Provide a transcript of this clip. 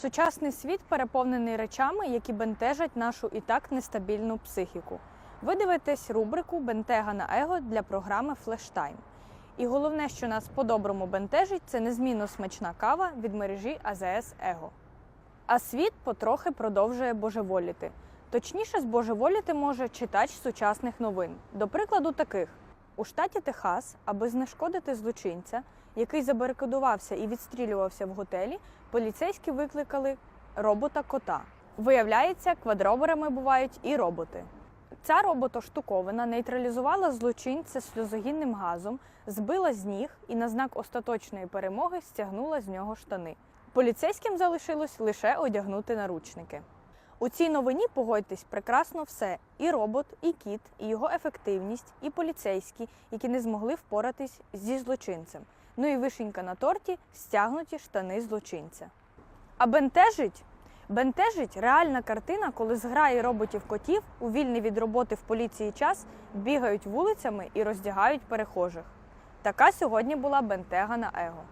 Сучасний світ переповнений речами, які бентежать нашу і так нестабільну психіку. Ви дивитесь рубрику Бентега на его для програми Флештайм. І головне, що нас по-доброму бентежить, це незмінно смачна кава від мережі АЗС Его. А світ потрохи продовжує божеволіти. Точніше, збожеволіти може читач сучасних новин. До прикладу, таких у штаті Техас, аби знешкодити злочинця, який забарикадувався і відстрілювався в готелі, поліцейські викликали робота кота. Виявляється, квадроберами бувають і роботи. Ця роботоштуковина нейтралізувала злочинця сльозогінним газом, збила з ніг і на знак остаточної перемоги стягнула з нього штани. Поліцейським залишилось лише одягнути наручники. У цій новині погодьтесь прекрасно все: і робот, і кіт, і його ефективність, і поліцейські, які не змогли впоратись зі злочинцем. Ну і вишенька на торті стягнуті штани злочинця. А бентежить? Бентежить реальна картина, коли зграї роботів-котів у вільний від роботи в поліції час бігають вулицями і роздягають перехожих. Така сьогодні була бентега на его.